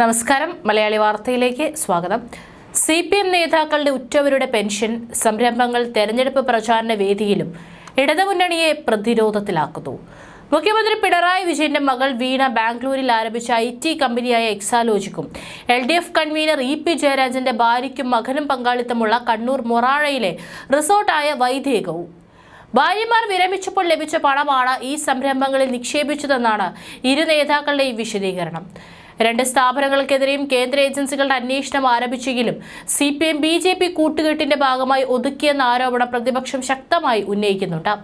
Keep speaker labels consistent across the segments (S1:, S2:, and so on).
S1: നമസ്കാരം. മലയാളി വാർത്തയിലേക്ക് സ്വാഗതം. സി പി എം നേതാക്കളുടെ ഉറ്റവരുടെ പെൻഷൻ സംരംഭങ്ങൾ തെരഞ്ഞെടുപ്പ് പ്രചാരണ വേദിയിലും ഇടതുമുന്നണിയെ പ്രതിരോധത്തിലാക്കുന്നു. മുഖ്യമന്ത്രി പിണറായി വിജയന്റെ മകൾ വീണ ബാംഗ്ലൂരിൽ ആരംഭിച്ച ഐ ടി കമ്പനിയായ എക്സാലോജിക്കും L D F convenor E P ജയരാജന്റെ ഭാര്യയ്ക്കും മകനും പങ്കാളിത്തമുള്ള കണ്ണൂർ മൊറാഴയിലെ റിസോർട്ടായ വൈദേകവും ഭാര്യമാർ വിരമിച്ചപ്പോൾ ലഭിച്ച പണമാണ് ഈ സംരംഭങ്ങളിൽ നിക്ഷേപിച്ചതെന്നാണ് ഇരു നേതാക്കളുടെയും വിശദീകരണം. രണ്ട് സ്ഥാപനങ്ങൾക്കെതിരെയും കേന്ദ്ര ഏജൻസികളുടെ അന്വേഷണം ആരംഭിച്ചെങ്കിലും C P M B J P കൂട്ടുകെട്ടിന്റെ ഭാഗമായി ഒതുക്കിയെന്ന ആരോപണം പ്രതിപക്ഷം ശക്തമായി ഉന്നയിക്കുന്നുണ്ട്.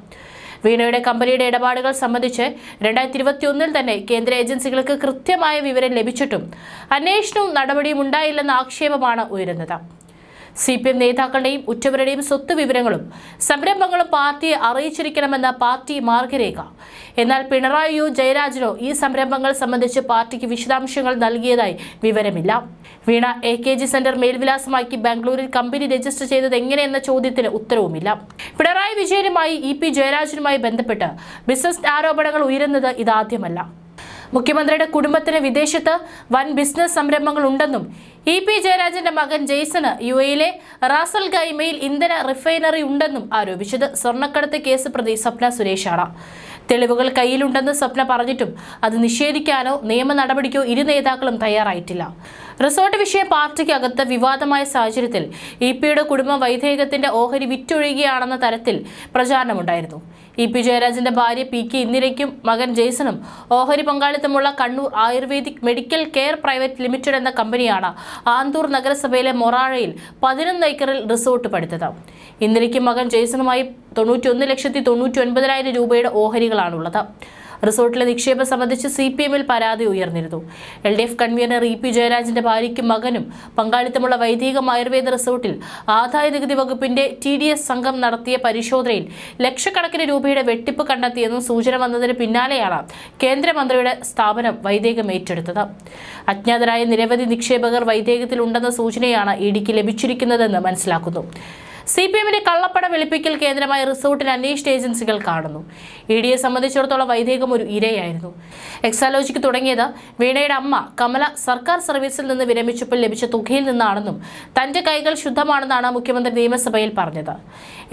S1: വീണയുടെ കമ്പനിയുടെ ഇടപാടുകൾ സംബന്ധിച്ച് രണ്ടായിരത്തി ഇരുപത്തിയൊന്നിൽ തന്നെ കേന്ദ്ര ഏജൻസികൾക്ക് കൃത്യമായ വിവരം ലഭിച്ചിട്ടും അന്വേഷണവും നടപടിയും ഉണ്ടായില്ലെന്ന ആക്ഷേപമാണ് ഉയരുന്നത്. സി പി എം നേതാക്കളുടെയും ഉറ്റവരുടെയും സ്വത്ത് വിവരങ്ങളും സംരംഭങ്ങളും പാർട്ടിയെ അറിയിച്ചിരിക്കണമെന്ന പാർട്ടി മാർഗരേഖ. എന്നാൽ പിണറായിയോ ജയരാജനോ ഈ സംരംഭങ്ങൾ സംബന്ധിച്ച് പാർട്ടിക്ക് വിശദാംശങ്ങൾ നൽകിയതായി വിവരമില്ല. Veena A K G centre മേൽവിലാസമാക്കി ബാംഗ്ലൂരിൽ കമ്പനി രജിസ്റ്റർ ചെയ്തത് എങ്ങനെയെന്ന ചോദ്യത്തിന് ഉത്തരവുമില്ല. പിണറായി വിജയനുമായി ഇ പി ജയരാജനുമായി ബന്ധപ്പെട്ട് ബിസിനസ് ആരോപണങ്ങൾ ഉയരുന്നത് ഇതാദ്യമല്ല. മുഖ്യമന്ത്രിയുടെ കുടുംബത്തിന് വിദേശത്ത് വൻ ബിസിനസ് സംരംഭങ്ങൾ ഉണ്ടെന്നും ഇ പി ജയരാജന്റെ മകൻ ജെയ്സന് യു എയിലെ റാസൽ ഗൈമയിൽ ഇന്ധന റിഫൈനറി ഉണ്ടെന്നും ആരോപിച്ചത്. സ്വർണക്കടത്ത് കേസ് പ്രതി സ്വപ്ന സുരേഷാണ്. തെളിവുകൾ കയ്യിലുണ്ടെന്ന് സ്വപ്ന പറഞ്ഞിട്ടും അത് നിഷേധിക്കാനോ നിയമ നടപടിക്കോ ഇരു നേതാക്കളും തയ്യാറായിട്ടില്ല. റിസോർട്ട് വിഷയം പാർട്ടിക്കകത്ത് വിവാദമായ സാഹചര്യത്തിൽ ഇ പിയുടെ കുടുംബം വൈദേഹത്തിന്റെ ഓഹരി വിറ്റൊഴിയുകയാണെന്ന തരത്തിൽ പ്രചാരണമുണ്ടായിരുന്നു. ഇ പി ജയരാജന്റെ ഭാര്യ പി കെ ഇന്ദിരയ്ക്കും മകൻ ജെയ്സണും ഓഹരി പങ്കാളിത്തമുള്ള Kannur ayurvedic medical care private limited എന്ന കമ്പനിയാണ് ആന്തൂർ നഗരസഭയിലെ മൊറാഴയിൽ പതിനൊന്ന് ഏക്കറിൽ റിസോർട്ട് പടുത്തത് ഇന്ദിരയ്ക്കും മകൻ ജെയ്സണുമായി തൊണ്ണൂറ്റി ലക്ഷത്തി തൊണ്ണൂറ്റി ഒൻപതിനായിരം രൂപയുടെ ഓഹരികളാണുള്ളത്. റിസോർട്ടിലെ നിക്ഷേപം സംബന്ധിച്ച് സി പി എമ്മിൽ പരാതി ഉയർന്നിരുന്നു. L D F convenor E P ജയരാജന്റെ ഭാര്യയ്ക്കും മകനും പങ്കാളിത്തമുള്ള വൈദികം ആയുർവേദ റിസോർട്ടിൽ ആദായ നികുതി വകുപ്പിന്റെ ടി ഡി എസ് സംഘം നടത്തിയ പരിശോധനയിൽ ലക്ഷക്കണക്കിന് രൂപയുടെ വെട്ടിപ്പ് കണ്ടെത്തിയെന്നും സൂചന വന്നതിന് പിന്നാലെയാണ് കേന്ദ്രമന്ത്രിയുടെ സ്ഥാപനം വൈദേകം ഏറ്റെടുത്തത്. അജ്ഞാതരായ നിരവധി നിക്ഷേപകർ വൈദേകത്തിലുണ്ടെന്ന സൂചനയാണ് ഇഡിക്ക് ലഭിച്ചിരിക്കുന്നതെന്ന് മനസ്സിലാക്കുന്നു. സി പി എമ്മിന്റെ കള്ളപ്പണ വെളുപ്പിക്കൽ കേന്ദ്രമായ റിസോർട്ടിന് അന്വേഷണ ഏജൻസികൾ കാണുന്നു. ഇ ഡിയെ സംബന്ധിച്ചിടത്തോളം വൈദേകം ഒരു ഇരയായിരുന്നു. എക്സാലോജിക്ക് തുടങ്ങിയത് വീണയുടെ അമ്മ കമല സർക്കാർ സർവീസിൽ നിന്ന് വിരമിച്ചപ്പോൾ ലഭിച്ച തുകയിൽ നിന്നാണെന്നും തന്റെ കൈകൾ ശുദ്ധമാണെന്നാണ് മുഖ്യമന്ത്രി നിയമസഭയിൽ പറഞ്ഞത്.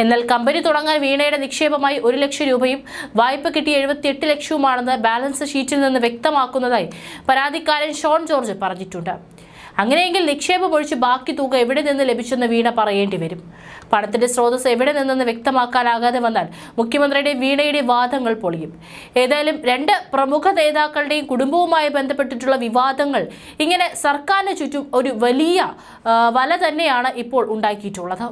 S1: എന്നാൽ കമ്പനി തുടങ്ങാൻ വീണയുടെ നിക്ഷേപമായി ഒരു ലക്ഷം രൂപയും വായ്പ കിട്ടിയ എഴുപത്തിയെട്ട് ലക്ഷവുമാണെന്ന് ബാലൻസ് ഷീറ്റിൽ നിന്ന് വ്യക്തമാക്കുന്നതായി പരാതിക്കാരൻ ഷോൺ ജോർജ് പറഞ്ഞിട്ടുണ്ട്. അങ്ങനെയെങ്കിൽ നിക്ഷേപം ഒഴിച്ച് ബാക്കി തുക എവിടെ നിന്ന് ലഭിച്ചെന്ന് വീണ പറയേണ്ടി വരും. പണത്തിന്റെ സ്രോതസ് എവിടെ നിന്നെന്ന് വ്യക്തമാക്കാനാകാതെ വന്നാൽ മുഖ്യമന്ത്രിയുടെ വീണയുടെ വാദങ്ങൾ പൊളിയും. ഏതായാലും രണ്ട് പ്രമുഖ നേതാക്കളുടെയും കുടുംബവുമായി ബന്ധപ്പെട്ടിട്ടുള്ള വിവാദങ്ങൾ ഇങ്ങനെ സർക്കാരിന് ചുറ്റും ഒരു വലിയ വല തന്നെയാണ് ഇപ്പോൾ ഉണ്ടാക്കിയിട്ടുള്ളത്.